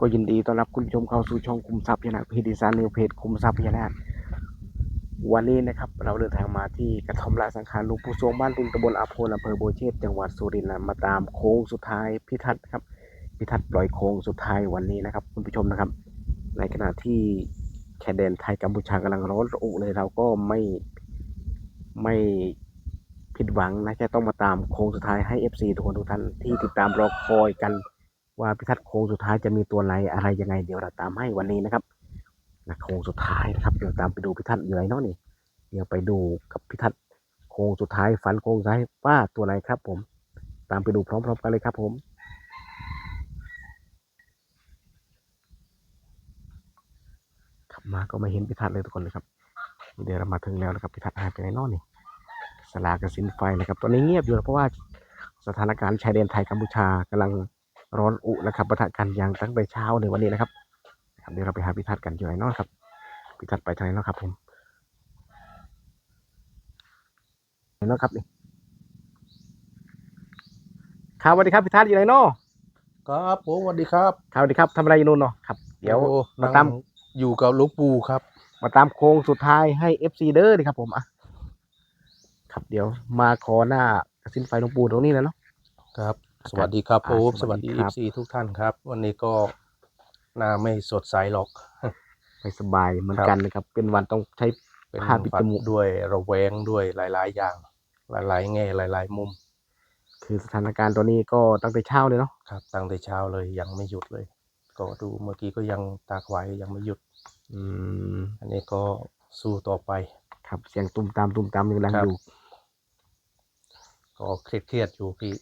ก็ยินดีต้อนรับคุณผู้ชมเข้าสู่ช่องคุมทรัพย์พญานาคพจดีไซน์นิวเพจคุมทรัพย์พญานาควันนี้นะครับเราเดินทางมาที่กระท่อมละสังขารหลุงปู่สวงบ้านตุงตำบลอาโพนอำเภอโบเชษจังหวัดสุรินทร์มาตามโค้งสุดท้ายพิทัศน์ครับพิทัศน์ปล่อยโค้งสุดท้ายวันนี้นะครับ คุณผู้ชมนะครับ ในขณะที่แคเดนไทยกัมพูชากำลังร้อนระอุเลยเราก็ไม่ไม่ผิดหวังนะจะต้องมาตามโค้งสุดท้ายให้ FC ทุกคนทุกท่านที่ติดตามรอคอยกัน ว่าพิทัศน์โค้งสุดท้ายจะมีตัวไหนอะไรยังไงเดี๋ยวเราตามให้วันนี้นะครับนะโค้งสุดท้ายนะครับเดี๋ยวตามไปดูพิทัศน์อยู่ไหนเนาะนี่ เดี๋ยวไปดูกับพิทัศน์โค้งสุดท้ายฝันโค้งสุดท้ายว่าตัวไหนครับ ผม ตามไปดูพร้อม ๆ กันเลยครับ ผมขับมาก็ไม่เห็นพิทัศน์เลยทุกคนเลยครับเดี๋ยวเรามาถึงแล้วนะครับพิทัศน์หายไปไหนเนอนนี่สลากระสินไฟนะครับ ตอนนี้เงียบอยู่นะเพราะว่าสถานการณ์ชายแดนไทยกัมพูชากำลัง ร้อนอุนะครับปะทะกันอย่างตั้งแต่เช้าในวันนี้นะครับนะครับเดี๋ยวเราไปหาพิทัศน์กันอยู่ไหนเนอะครับพิทัศน์ไปทางไหนเนอะครับผมไหนเนอะครับนี่ครับสวัสดีครับพิทัศน์อยู่ไหนเนอะครับผมสวัสดีครับครับสวัสดีครับทำอะไรอยู่นู่นเนาะครับ เดี๋ยวโอ้มาตามนั่งอยู่กับหลูกปู่ครับ มาตามโค้งสุดท้ายให้เอฟซีเด้อดีครับผมอะครับเดี๋ยวมาขอหน้ากระสินไฟหลวงปู่ตรงนี้แล้วเนาะครับ สวัสดีครับอ่าผมสสวัวัสสดีดีครัเอบฟซีทุกท่านครับ วันนี้ก็หน้าไม่สดใสหรอกไม่สบายเหมือนครับกันนะครับ เป็นวันต้องใช้เป็นผ้าปิดจมูกด้วยระแวงด้วยหลาย ๆ อย่าง หลาย ๆ แง่หลาย ๆ มุม คือสถานการณ์ตัวนี้ก็ตั้งแต่เช้าเลยเนาะครับ ตั้งแต่เช้าเลยยังไม่หยุดเลย ก็ดูเมื่อกี้ก็ยังตากไหวยังไม่หยุด อืม อันนี้ก็สู้ต่อไป ครับเสียงตุ้มตามตุ้มตามอยู่ลังครับอยู่ก็เครียดๆอยู่พี่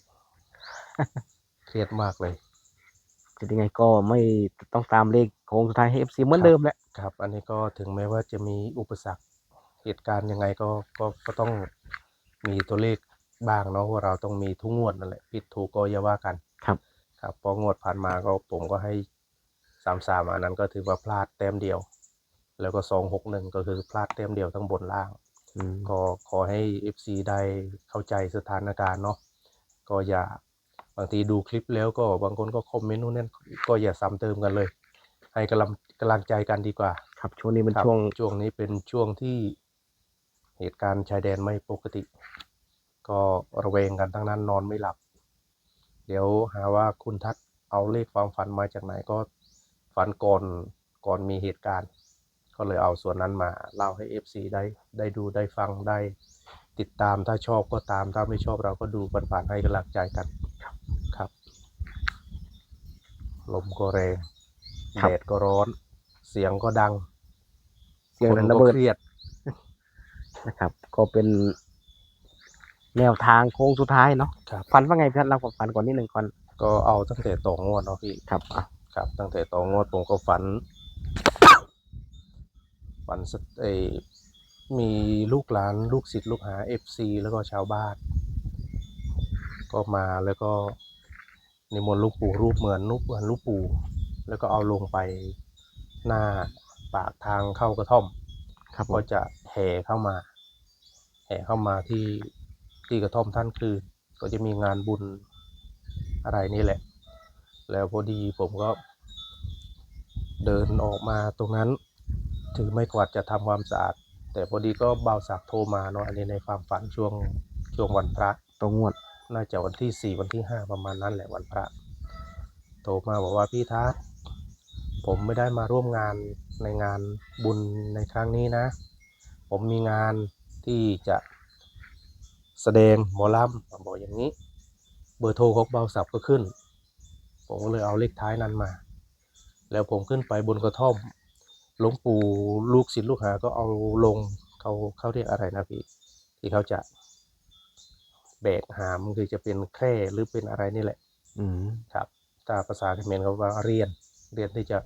เครียดมากเลยจะยังไงก็ไม่ต้องตามเลขโค้งสุดท้ายให้ FC เหมือนครับเดิมแหละครับ อันนี้ก็ถึงแม้ว่าจะมีอุปสรรคเหตุการณ์ยังไงก็ก็ก็ต้องมีตัวเลขบ้างเนาะว่าเราต้องมีทุกงวดนั่นแหละผิดถูกก็อย่าว่ากันครับ ครับเพองวดผ่านมาก็ผมก็ให้สามสามอันนั้นก็ถือว่าพลาดแต้มเดียว แล้วก็สองหกหนึ่งก็คือพลาดแต้มเดียวทั้งบนล่างอืมก็ขอให้ FC ได้เข้าใจสถานการณ์เนาะก็อย่า บางทีดูคลิปแล้วก็บางคนก็คอมเมนต์นู่นนั่นก็อย่าซ้ำเติมกันเลย ให้กำลังกำลังใจกันดีกว่า ครับช่วงนี้เป็นครับช่วงช่วงนี้เป็นช่วงที่เหตุการณ์ชายแดนไม่ปกติ ก็ระแวงกันทั้งนั้นนอนไม่หลับ เดี๋ยวหาว่าคุณทัศน์เอาเลขความฝันมาจากไหนก็ฝันก่อนก่อนมีเหตุการณ์ ก็เลยเอาส่วนนั้นมาเล่าให้ FC ได้ได้ดูได้ฟังได้ ติดตามถ้าชอบก็ตามถ้าไม่ชอบเราก็ดูผ่านๆให้กำลังใจกันครับ ลมก็แรงแดดก็ร้อน เสียงก็ดังเสียงคนระก็เบิดเครียด นะครับ ก็เป็นแนวทางโค้งสุดท้ายเนาะครับ ฝันว่าไงพี่ทัศน์เราฝันก่อนนิดหนึ่งก่อนก็เอาตั้งแต่ต่องวดเนาะพี่ ครับอะครับ ตั้งแต่ต่องวดผมก็ฝัน ฝันสะเอยมีลูกหลานลูกศิษย์ลูกหาเอฟซีแล้วก็ชาวบ้าน ก็มาแล้วก็ นิมนต์ลูกปู่รูปเหมือนรูปเหมือนลูกปู่ แล้วก็เอาลงไปหน้าปากทางเข้ากระท่อม ครับผก็มจะแห่เข้ามา แห่เข้ามาที่ที่กระท่อมท่านคือ ก็จะมีงานบุญอะไรนี่แหละ แล้วพอดีผมก็ เดินออกมาตรงนั้น ถือไม่กวาดจะทำความสะอาดแต่พอดีก็บ่าวสักโทรมาเนาะอันนี้ในความฝันช่วงช่วงวันพระตรงงวด น่าจะวันที่สี่วันที่ห้าประมาณนั้นแหละวันพระ โทรมาบอกว่าพี่ทัศผมไม่ได้มาร่วมงานในงานบุญในครั้งนี้นะ ผมมีงานที่จะแสดงหมอลำผมบอกอย่างนี้ เบอร์โทรของเบาสับก็ขึ้น ผมก็เลยเอาเลขท้ายนั้นมา แล้วผมขึ้นไปบนกระท่อมหลวงปู่ลูกศิษย์ลูกหาก็เอาลงเขาเขาเรียกอะไรนะพี่ ที่เขาจะ แบกหามคือจะเป็นแคร่หรือเป็นอะไรนี่แหละ อืมครับถ้าภาษาเขมรเขาว่าเรียน เรียนที่จะ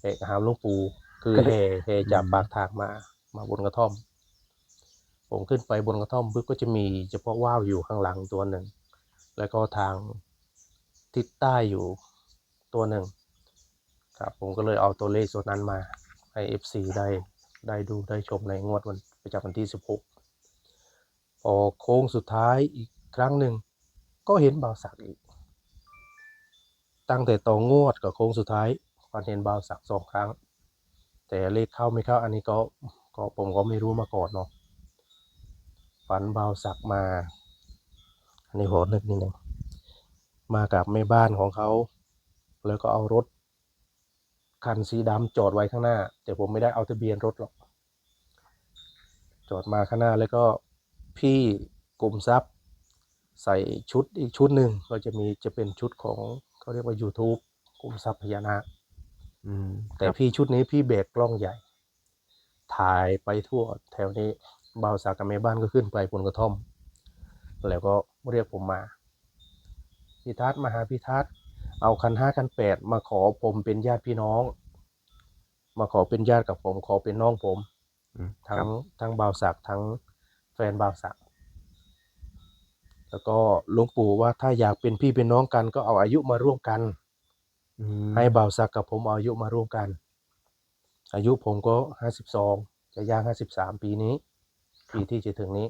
แบกหามหลวงปู่คือก็ได้แห่แห่จากอืมปากทางมา มาบนกระท่อม ผมขึ้นไปบนกระท่อมปุ๊บก็จะมีเฉพาะว่าวอยู่ข้างหลังตัวหนึ่ง แล้วก็ทางทิศใต้อยู่ตัวหนึ่ง ครับ ผมก็เลยเอาตัวเลขส่วนนั้นมาให้ FC ได้ได้ดูได้ชมในงวดวันประจำวันที่ 16 พอโค้งสุดท้ายอีกครั้งหนึ่งก็เห็นบาวสักอีก ตั้งแต่ตองวดกับโค้งสุดท้ายฝันเห็นบาวสักสองครั้ง แต่เลขเข้าไม่เข้าอันนี้ก็ก็ผมก็ไม่รู้มาก่อนเนาะฝันบาวสักมา อันนี้ขอนึกนิดนึงมากับแม่บ้านของเขา แล้วก็เอารถคันสีดำจอดไว้ข้างหน้า แต่ผมไม่ได้เอาทะเบียนรถหรอก จอดมาข้างหน้าแล้วก็ พี่กลุ่มทรัพย์ ใส่ชุดอีกชุดหนึ่งก็จะมีจะเป็นชุดของเขาเรียกว่า YouTube กลุ่มทรัพย์พญานาคอืมแต่พี่ชุดนี้พี่เบรกกล้องใหญ่ ถ่ายไปทั่วแถวนี้บ่าวสาวกับแม่บ้านก็ขึ้นไปบนกระท่อม แล้วก็เรียกผมมาพี่ทัศน์มาหาพี่ทัศน์เอาคันห้าคันแปดมาขอผมเป็นญาติพี่น้อง มาขอเป็นญาติกับผม ขอเป็นน้องผมอืมทั้ครังบทั้งบ่าวศักดิ์ทั้ง แฟนบ่าวศักดิ์แล้วก็หลวงปู่ว่าถ้าอยากเป็นพี่เป็นน้องกันก็เอาอายุมาร่วมกันอืมให้บ่าวศักดิ์กับผมเอาอายุมาร่วมกัน อายุผมก็ห้าสิบสองจะย่างห้าสิบสามปีนี้ปีที่จะถึงนี้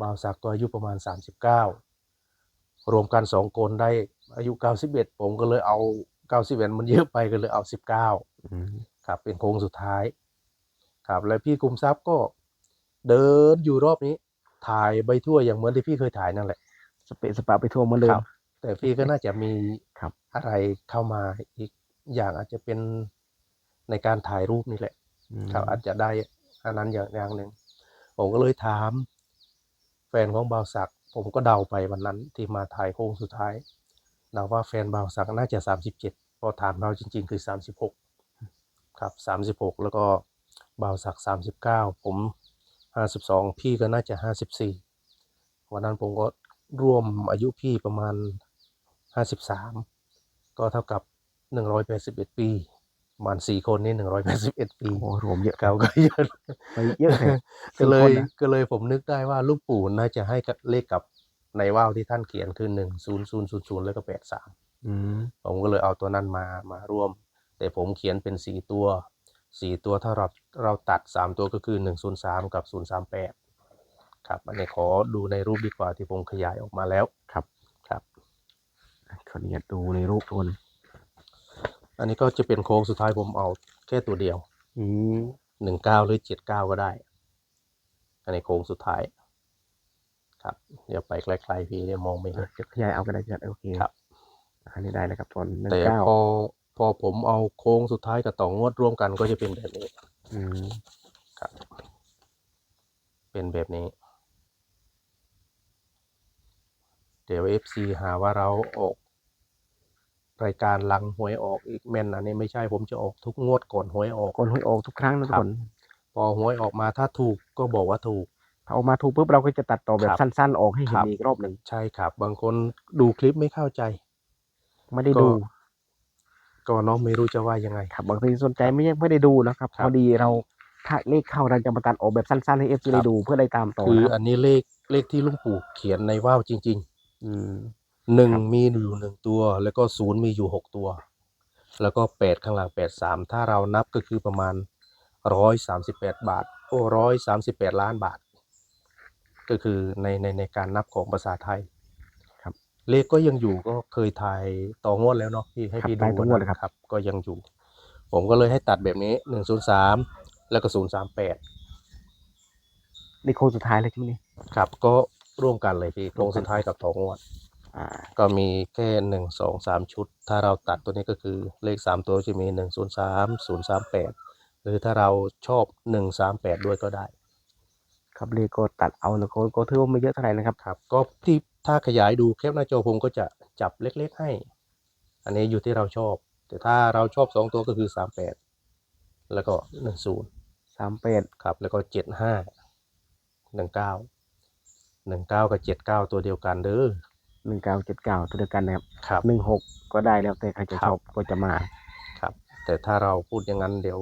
บ่าวศักดิ์ก็อายุประมาณสามสิบเก้ารวมกันสองคนได้อายุเก้าสิบเอ็ดผมก็เลยเอาเก้าสิบเอ็ดมันเยอะไปก็เลยเอาสิบเก้าอืมครับเป็นโค้งสุดท้าย ครับ แล้วพี่คุมทรัพย์ก็ เดินอยู่รอบนี้ ถ่ายใบทั่วอย่างเหมือนที่พี่เคยถ่ายนั่นแหละ สเปะสปะไปทั่วเหมือนเดิคม รับ แต่พี่ก็น่าจะมีครับ อะไรเข้ามาอีกอย่างอาจจะเป็นในการถ่ายรูปนี่แหละอืมครับอาจจะได้อันนั้นอย่างอย่างหนึ่งผมก็เลยถาม แฟนของบ่าวศักดิ์ผมก็เดาไปวันนั้นที่มาถ่ายโค้งสุดท้ายเดาว่าแฟนบ่าวศักดิ์น่าจะสามสิบเจ็ดพอถามเราจริง ๆ คือสามสิบหกครับสามสิบหกแล้วก็บ่าวศักดิ์สามสิบเก้าผม ห้าสิบสองพี่ก็น่าจะห้าสิบสี่วันนั้นผมก็ร่วมอายุพี่ประมาณห้าสิบสามก็เท่ากับหนึ่งร้อยแปดสิบเอ็ดปีประมาณสี่คนนี่หนึ่งร้อยแปดสิบเอ็ดปีโอ้รวมเยอะเขาก็เยอะไปเยอะเลยก็เลสี่ยคนนะก็เลยผมนึกได้ว่าลูกปู่น่าจะให้กับเลขกับในว่าวที่ท่านเขียนคือหนึ่งศูนย์ศูนย์ศูนย์ศูนย์แล้วก็แปดสามอืมผมก็เลยเอาตัวนั้นมามาร่วม แต่ผมเขียนเป็นสี่ตัวสี่ตัวถ้าเรา เราตัดสามตัวก็คือหนึ่งศูนย์สามกับศูนย์สามแปดครับอันนี้ขอดูในรูปดีกว่าที่ผมขยายออกมาแล้วครับครับขออนุญาตดูในรูปทุนอันนี้ก็จะเป็นโค้งสุดท้ายผมเอาแค่ตัวเดียวอืมหนึ่งเก้าหรือเจ็ดเก้าก็ได้ อันนี้โค้งสุดท้าย ครับ เดี๋ยวไปไกลๆพี่เดี๋ยวมองไม่เห็นจะขยายเอาก็ได้จัดโอเคครับ อันนี้ได้แล้วครับทุนหนึ่งแต่เก้าพอพอผมเอาโค้งสุดท้ายกับต่องวดร่วมกันก็จะเป็นแบบนี้ อืมครับ เป็นแบบนี้ เดี๋ยว FC หาว่าเราออก รายการลังหวยออกอีกแม่นอันนี้ไม่ใช่ผมจะออกทุกงวดก่อนหวยออก ก่อนหวยออกทุกครั้งนะทุกครับคน พอหวยออกมาถ้าถูกก็บอกว่าถูก ถ้าออกมาถูกปุ๊บเราก็จะตัดต่อแบบครับสั้น ๆ ออกให้เห็คนรับ อีกรอบหนึ่งใช่ครับ บางคนดูคลิปไม่เข้าใจ ไม่ได้ก็ ดู ก็เน้องไม่รู้จะว่ายังไงครับบางทีสนใจไม่ไม่ได้ดูนะครับครับพอดีเราถ้าเลขเข้าเราจะมาตัดออกแบบสั้นๆให้เอฟซีครัได้บดูเพื่อได้ตามต่อคือนะครับอันนี้เลขเลขที่ลุงปู่เขียนในว่าวจริง ๆ อืมหนึ่งครับมีอยู่หนึ่งตัว แล้วก็ศูนย์มีอยู่หกตัว แล้วก็แปดข้างหลังแปดสามถ้าเรานับก็คือประมาณร้อยสามสิบแปดบาท โอ้ร้อยสามสิบแปดล้านบาท ก็คือในในในการนับของภาษาไทยครับ เลขก็ยังอยู่ก็เคยถ่ายต่องวดแล้วเนาะพี่ให้ครับพี่ถ่ายดูต่องวดเลยครับครับ ก็ยังอยู่ ผมก็เลยให้ตัดแบบนี้หนึ่งศูนย์สามแล้วก็ศูนย์สามแปดนี่โค้งสุดท้ายเลยใช่ไหมนี่ครับ ก็ร่วมกันเลยพี่โค้งสุดท้ายกับต่องวด อ่า ก็มีแค่หนึ่งสองสามชุด ถ้าเราตัดตัวนี้ก็คือเลขสามตัวจะมีหนึ่งศูนย์สามศูนย์สามแปดหรือถ้าเราชอบหนึ่งสามแปดด้วยก็ได้ ครับเลขก็ตัดเอานะก็ก็ถือว่าไม่เยอะเท่าไหร่นะครับ ครับ ก็ที่ ถ้าขยายดูแคปหน้าจอผมก็จะจับเล็กๆให้ อันนี้อยู่ที่เราชอบ แต่ถ้าเราชอบสองตัวก็คือสามแปดแล้วก็หนึ่งศูนย์สามแปดครับ แล้วก็เจ็ดห้าหนึ่งเก้าหนึ่งเก้ากับเจ็ดเก้าตัวเดียวกันเด้อหนึ่งเก้าเจ็ดเก้าตัวเดียวกันนะครับครับหนึ่งหกก็ได้แล้วแต่ใครจะครัชบ อบก็จะมาครับ แต่ถ้าเราพูดอย่างนั้นเดี๋ยว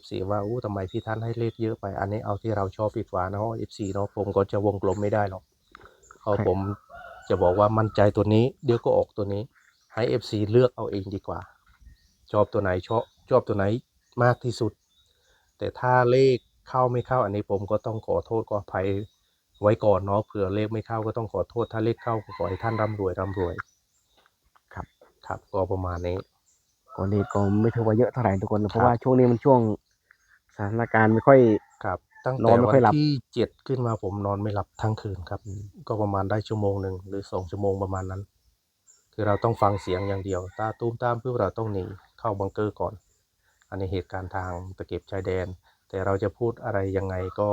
FC ว่าอู้ทำไมพี่ท่านให้เลขเยอะไป อันนี้เอาที่เราชอบดีกว่าเนาะ FC เนาะผมก็จะวงกลมไม่ได้หรอกเพราะครับผม จะบอกว่ามั่นใจตัวนี้เดี๋ยวก็ออกตัวนี้ ให้ FC เลือกเอาเองดีกว่า ชอบตัวไหนชอบชอบตัวไหนมากที่สุด แต่ถ้าเลขเข้าไม่เข้าอันนี้ผมก็ต้องขอโทษขออภัยไว้ก่อนเนาะเผื่อเลขไม่เข้าก็ต้องขอโทษ ถ้าเลขเข้าก็ขอให้ท่านร่ำรวยร่ำรวย ครับคครับ ก็ประมาณนี้ก็เลขก็ไม่ถือว่าเยอะเท่าไหร่ทุกคน เพครัราะบว่าช่วงนี้มันช่วงสถานการณ์ไม่ค่อยครับ ตั้งนอแต่นไม่วัค่อยหลับ ที่เจ็ดขึ้นมาผมนอนไม่หลับทั้งคืนครับก็ประมาณได้ชั่วโมงหนึ่งหรือสองชั่วโมงประมาณนั้น คือเราต้องฟังเสียงอย่างเดียว ตาตุ้มตามเพื่อเราต้องหนีเข้าบังเกอร์ก่อน อันนี้เหตุการณ์ทางตะเก็บชายแดน แต่เราจะพูดอะไรยังไงก็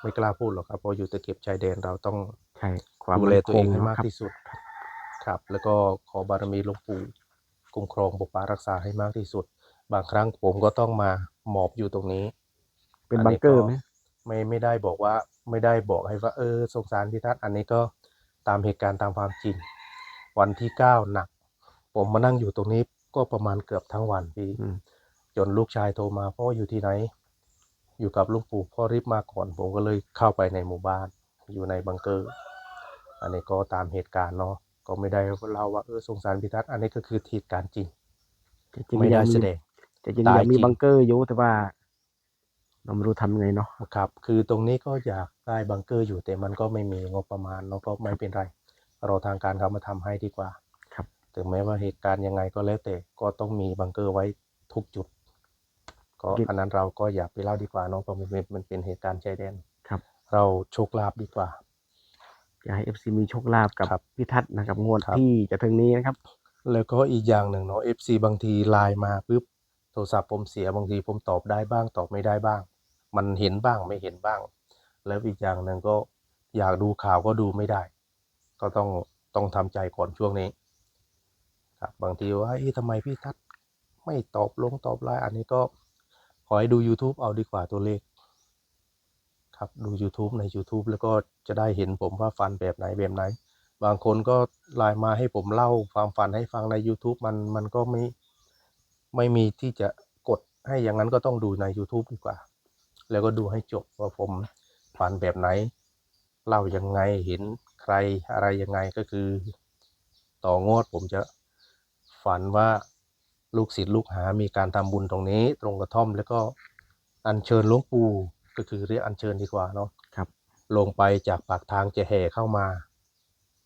ไม่กล้าพูดหรอกครับเพราะอยู่ตะเก็บชายแดนเราต้อง ใช่ ความดูแลมั่นตัวคเองงให้มากนะครับ ที่สุดครับ แล้วก็ขอบารมีหลวงปู่คุ้มครองปกปักรักษาให้มากที่สุด บางครั้งผมก็ต้องมาหมอบอยู่ตรงนี้เป็นอับังเกอร์ไหม ไม่ไม่ได้บอกว่าไม่ได้บอกให้ว่าเออสงสารพี่ทัศน์อันนี้ก็ตามเหตุการณ์ตามความจริง วันที่เก้าหนัก ผมมานั่งอยู่ตรงนี้ก็ประมาณเกือบทั้งวันพี่อืมจนลูกชายโทรมาพ่ออยู่ที่ไหน อยู่กับลุงปู่พ่อรีบมาก่อน ผมก็เลยเข้าไปในหมู่บ้าน อยู่ในบังเกอร์อันนี้ก็ตามเหตุการณ์เนาะก็ไม่ได้เล่าว่าเออสงสารพิทัศน์อันนี้ก็คือเหตุการณ์จริงจริงๆไม่ได้ยังแสดงจริงๆตายยังมีจริงบังเกอร์อยู่แต่ว่า เราไม่รู้ทำยังไงเนาะครับ คือตรงนี้ก็อยากได้บังเกอร์อยู่แต่มันก็ไม่มีงบประมาณเนาะก็ไม่เป็นไรเราทางการเขามาทำให้ดีกว่า ครับ ถึงแม้ว่าเหตุการณ์ยังไงก็แล้วแต่ก็ต้องมีบังเกอร์ไว้ทุกจุด ก็อันนั้นเราก็อย่าไปเล่าดีกว่าเนาะเพราะมันเป็นมันเป็นเหตุการณ์ชายแดนครับ เราโชคลาภดีกว่าอยากให้เอฟซีมีโชคลาภกับครับพี่ทัศน์นะครับงวดครับที่จะถึงนี้นะครับ แล้วก็อีกอย่างหนึ่งเนาะ FC บางทีไลน์มาปุ๊บโทรศัพท์ผมเสียบางทีผมตอบได้บ้างตอบไม่ได้บ้าง มันเห็นบ้างไม่เห็นบ้าง แล้วอีกอย่างหนึ่งก็อยากดูข่าวก็ดูไม่ได้ ก็ต้องต้องทำใจก่อนช่วงนี้ครับบางทีว่าเอ๊ะทำไมพี่ทัศน์ไม่ตอบลงตอบไลน์อันนี้ก็ขอให้ดู YouTube เอาดีกว่าตัวเลข ครับดู YouTube ใน YouTube แล้วก็จะได้เห็นผมว่าฟันแบบไหนแบบไหน บางคนก็ไลน์มาให้ผมเล่าความฝันให้ฟังใน YouTube มันมันก็ไม่ไม่มีที่จะกดให้อย่างนั้นก็ต้องดูใน YouTube ดีกว่า แล้วก็ดูให้จบว่าผมฝันแบบไหน เล่ายังไงเห็นใครอะไรยังไงก็คือ ต่องวดผมจะฝันว่าลูกศิษย์ลูกหา มีการทำบุญตรงนี้ ตรงกระท่อม แล้วก็อัญเชิญหลวงปู่ก็คือเรียกอัญเชิญดีกว่าเนาะครับ ลงไปจากปากทางจะแห่เข้ามา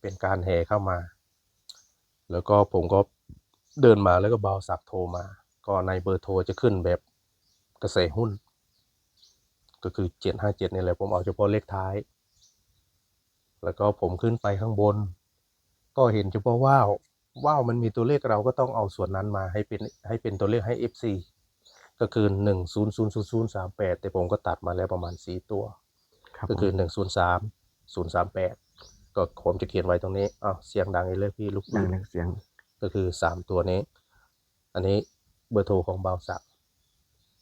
เป็นการแห่เข้ามา แล้วก็ผมก็เดินมาแล้วก็เบาสักโทรมา ก็ในเบอร์โทรจะขึ้นแบบกระแสหุ้น ก็คือเจ็ดห้าเจ็ดนี่แหละผมเอาเฉพาะเลขท้าย แล้วก็ผมขึ้นไปข้างบน ก็เห็นเฉพาะว่าวว่าวมันมีตัวเลขเราก็ต้องเอาส่วนนั้นมาให้เป็นให้เป็นตัวเลขให้ FC ก็คือหนึ่งศูนย์ศูนย์ศูนย์ศูนย์สามแปดแต่ผมก็ตัดมาแล้วประมาณสี่ตัวครับก็คือผมหนึ่งศูนย์สามศูนย์สามแปดก็ผมจะเขียนไว้ตรงนี้อ้าวเสียงดังอีกเลยพี่ลูกดังปืนเลยเสียงก็คือสามตัวนี้ อันนี้เบอร์โทรของบ่าวศักดิ์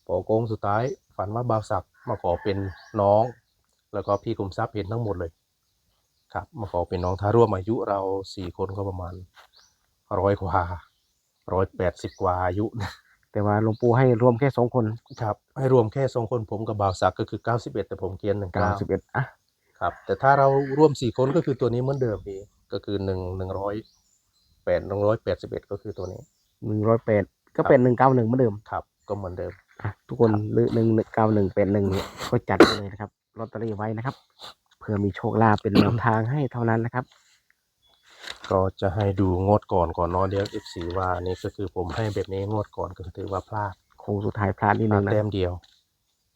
พอโค้งสุดท้ายฝันว่าบ่าวศักดิ์ มาขอเป็นน้อง แล้วก็พี่คุมทรัพย์เห็นทั้งหมดเลยครับมาขอเป็นน้องถ้าร่วมอายุเราสี่คนก็ประมาณร้อยกว่าร้อยแปดสิบกว่าอายุแต่ว่าหลวงปู่ให้รวมแค่สองคนครับ ให้รวมแค่สองคนผมกับบ่าวศักดิ์ก็คือเก้าสิบเอ็ดแต่ผมเกียนหนึ่งเก้าเก้าสิบเอ็ดอะครับแต่ถ้าเราร่วมสี่คนก็คือตัวนี้เหมือนเดิมพี่ก็คือหนึ่งหนึ่งร้อยแปดหนึ่งร้อยแปดสิบเอ็ดก็คือตัวนี้หนึ่งร้อยแปดก็เป็นหนึ่งเก้าหนึ่งเหมือนเดิมครับ ก็เหมือนเดิม อะทุกคนครับหรือหนึ่งเก้าหนึ่งเป็นหนึ่งเนี่ยก็จัดไปเลยนะครับลอตเตอรี่ไว้นะครับ เพื่อมีโชคลาภเป็นแนวทางให้เท่านั้นนะครับ ก็จะให้ดูงวดก่อนก่อนเนอนเดียว F4 ว่านี่ก็คือผมให้แบบนี้งวดก่อนก็ถือว่าพลาดโค้งสุดท้ายพลาดนิดพนึลาดงนะแต้มเดียว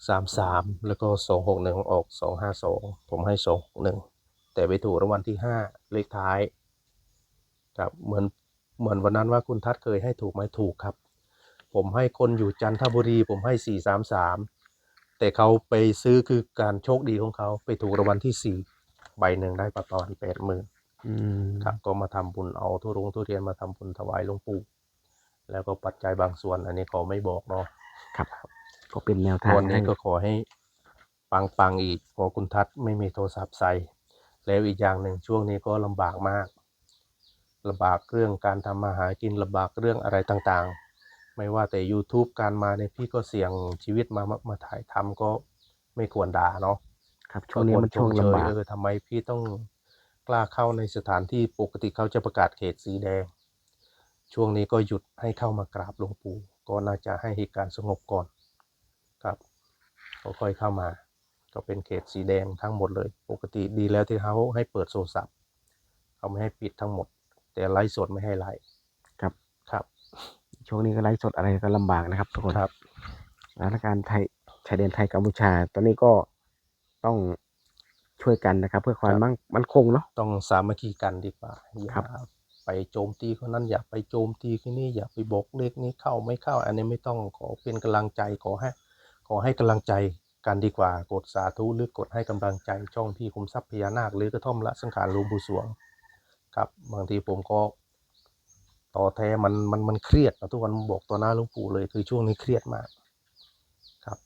สามสามแล้วก็สองหกหนึ่งออกสองห้าสองผมให้สองหกหนึ่งแต่ไปถูกรางวัลที่ห้าเลขท้ายครับเหมือนเหมือนวันนั้นว่าคุณทัศน์เคยให้ถูกไหมถูกครับ ผมให้คนอยู่จันทบุรีผมให้สี่สามสามแต่เขาไปซื้อคือการโชคดีของเขาไปถูกรางวัลที่สี่ใบหนึ่งได้ประมาณแปดหมื่นอืมครับก็มาทำบุญเอาทุรงทุเรียนมาทำบุญถวายหลวงปู่แล้วก็ปัจจัยบางส่วน อันนี้ขอไม่บอกเนาะครับ ก็เป็นแนวทางวันนี้ให้ก็ขอให้ปังปังๆอีกเพอคุณทัศน์ไม่มีโทรศัพท์ใส่แล้วอีกอย่างหนึ่งช่วงนี้ก็ลำบากมากลำบากเรื่องการทำมาหากินลำบากเรื่องอะไรต่างๆ ไม่ว่าแต่ YouTube การมาเนี่ยพี่ก็เสี่ยงชีวิตมามามาถ่ายทำก็ไม่ควรด่าเนาะครับช่วงนี้มันช่วงก็ควรชมลำบากเชยเออทำไมพี่ต้องกล้าเข้าในสถานที่ปกติเขาจะประกาศเขตสีแดง ช่วงนี้ก็หยุดให้เข้ามากราบหลวงปู่ก็น่าจะให้เหตุการณ์สงบก่อนครับก็ค่อยเข้ามา ก็เป็นเขตสีแดงทั้งหมดเลย ปกติดีแล้วที่เขาให้เปิดโทรศัพท์เขาไม่ให้ปิดทั้งหมด แต่ไลฟ์สดไม่ให้ไลฟ์ครับครับ ช่วงนี้ก็ไลฟ์สดอะไรก็ลำบากนะครับ ทุกคนครับสถานการณ์ไทยชายแดนไทยกัมพูชา ตอนนี้ก็ต้องช่วยกันนะครับ เพื่อความครับมั่งมั่นคงเนาะต้องสามัคคีกันดีกว่าอย่าครับไปโจมตีคนนั้นอย่าไปโจมตีคนนี้อย่าไปบอกเลขนี้เข้าไม่เข้า อันนี้ไม่ต้องขอเป็นกำลังใจขอให้ ขอให้กำลังใจกันดีกว่ากดสาธุหรือกดให้กำลังใจช่องพี่คุมทรัพย์พญานาคหรือกระท่อมละสังขารหลวงปู่สวง ครับบางทีผมก็ ต่อแท้มันมันมันเครียดนะทุกวันบอกต่อหน้าหลวงปู่เลยคือช่วงนี้เครียดมากครับ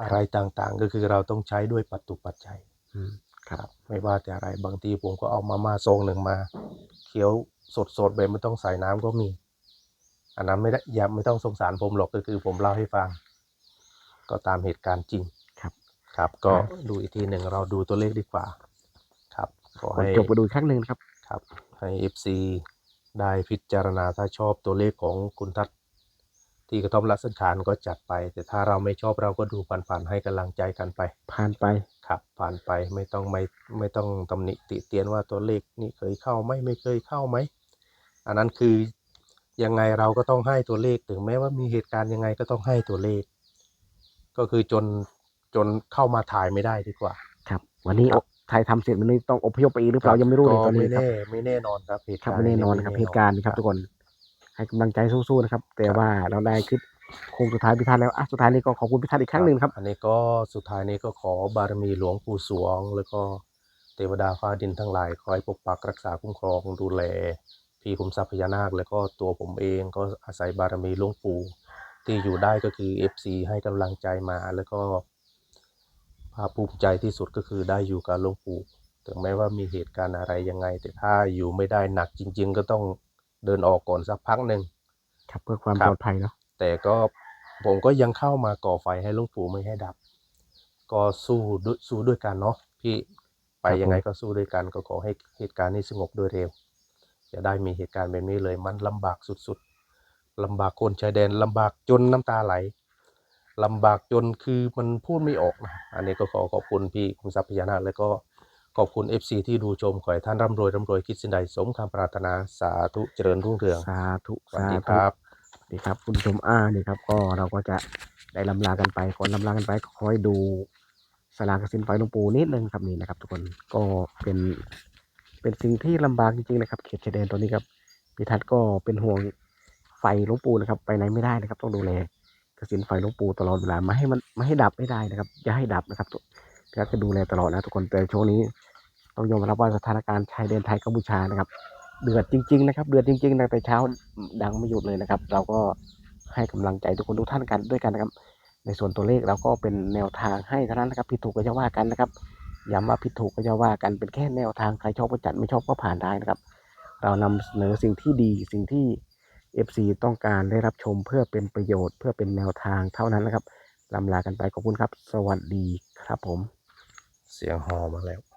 อะไรต่างๆก็คือเราต้องใช้ด้วยปัจจุปัจจัยอืมครับ ไม่ว่าแต่อะไรบางทีผมก็เอามาม่าซองหนึ่งมาเคี้ยวสดๆแบบไม่ต้องใส่น้ำก็มี อันนั้นไม่ได้อย่าไม่ต้องสงสารผมหรอกก็คือผมเล่าให้ฟัง ก็ตามเหตุการณ์จริงครับ ครับ ก็ดูอีกทีหนึ่งเราดูตัวเลขดีกว่า ครับขอก่อนให้จบไปดูอีกครั้งหนึ่งนะครับ ครับให้ FC ได้พิจารณาถ้าชอบตัวเลขของคุณทัศน์ที่กระท่อมรัสังขารก็จัดไป แต่ถ้าเราไม่ชอบเราก็ดูผ่านๆให้กำลังใจกันไป ผ่านไปครับผ่านไปไม่ต้องไม่ไม่ต้องตำหนิติเตียนว่าตัวเลขนี่เคยเข้าไหมไม่เคยเข้าไหมอันนั้นคือยังไงเราก็ต้องให้ตัวเลขถึงแม้ว่ามีเหตุการณ์ยังไงก็ต้องให้ตัวเลข ก็คือจนจนเข้ามาถ่ายไม่ได้ดีกว่า ครับ วันนี้ ครับไทยทำเสร็จวันนี้ต้องอพยพไปอีกหรือเปล่ายังไม่รู้เลยตอนนี้ก็ครับไม่แน่ไม่แน่นอนครับเหตุครับการณ์ไม่แน่นอนนะครับเหตุการณ์นะครับทุกคนให้กำลังใจสู้ๆนะครับ แต่ว่าเราได้คลิปโค้งสุดท้ายพิธานแล้วอะสุดท้ายนี้ก็ขอบคุณพิธานอีกครั้งหนึ่งครับ อันนี้ก็สุดท้ายนี้ก็ขอบารมีหลวงปู่สวง แล้วก็เทวดาฟ้าดินทั้งหลายคอยปกปักรักษาคุ้มครองดูแล พี่คุมทรัพย์พญานาค แล้วก็ตัวผมเองก็อาศัยบารมีหลวงปู่ที่อยู่ได้ก็คือ FC ให้กำลังใจมาแล้วก็ ภาคภูมิใจที่สุดก็คือได้อยู่กับหลวงปู่ถึงแม้ว่ามีเหตุการณ์อะไรยังไง แต่ถ้าอยู่ไม่ได้หนักจริง ๆ ก็ต้องเดินออกก่อนสักพักหนึ่งครับเพื่อความครับปลอดภัยเนาะแต่ก็ผมก็ยังเข้ามาก่อไฟให้หลุงปู่ไม่ให้ดับ ก็สู้ด้วยสู้ด้วยกันเนาะพี่ไปยังไงก็สู้ด้วยกันก็ขอให้เหตุการณ์นี้สงบโดยเร็วอย่าได้มีเหตุการณ์แบบนี้เลยมันลำบากสุดๆลำบากคนชายแดนลำบากจนน้ำตาไหล ลำบากจนคือมันพูดไม่ออกนะอันนี้ก็ขอขอบคุณพี่คุณทรัพย์พญานาคแล้วก็ขอบคุณ FC ที่ดูชมขอให้ท่านร่ำรวยร่ำรวยคิดสิ่งใดสมคำปรารถนาสาธุเจริญรุ่งเรืองสาธุสวัสสาดีธุครับสวัสดีครับคุณผู้ชมอ่านี่ครับ ก็เราก็จะได้ลำลากันไปก่อนลำลากันไปก็คอยดูสลากกสินไฟหลวงปู่นิดนึงครับนี่นะครับ ทุกคนก็เป็นเป็นสิ่งที่ลำบากจริงๆนะครับ เขตชายแดนตัวนี้ครับพิทัศน์ก็เป็นห่วงไฟหลวงปู่นะครับ ไปไหนไม่ได้นะครับ ต้องดูแลก สินไฟหลวงปู่ตลอดเวลาม่ให้มันไม่ให้ดับไม่ได้นะครับอย่าให้ดับนะครับพิทัศน์จะดูแลตลอดนะทุกคนแต่ช่วงนี้ต้องยอมรับว่าสถานการณ์ชายแดนไทยกัมพูชานะครับ เดือดจริง ๆ นะครับ เดือดจริงๆตั้งแต่เช้าดังไม่หยุดเลยนะครับ เราก็ให้กำลังใจทุกคนทุกท่านกันด้วยกันนะครับ ในส่วนตัวเลขเราก็เป็นแนวทางให้เท่านั้นนะครับผิดถูกก็จะว่ากันนะครับย้ำว่าผิดถูกก็จะว่ากันเป็นแค่แนวทางใครชอบก็จัดไม่ชอบก็ผ่านได้นะครับ เรานำเสนอสิ่งที่ดีสิ่งที่ FC ต้องการได้รับชมเพื่อเป็นประโยชน์เพื่อเป็นแนวทางเท่านั้นนะครับลำลากันไปขอบคุณครับ สวัสดีครับผม เสียงฮอมาแล้ว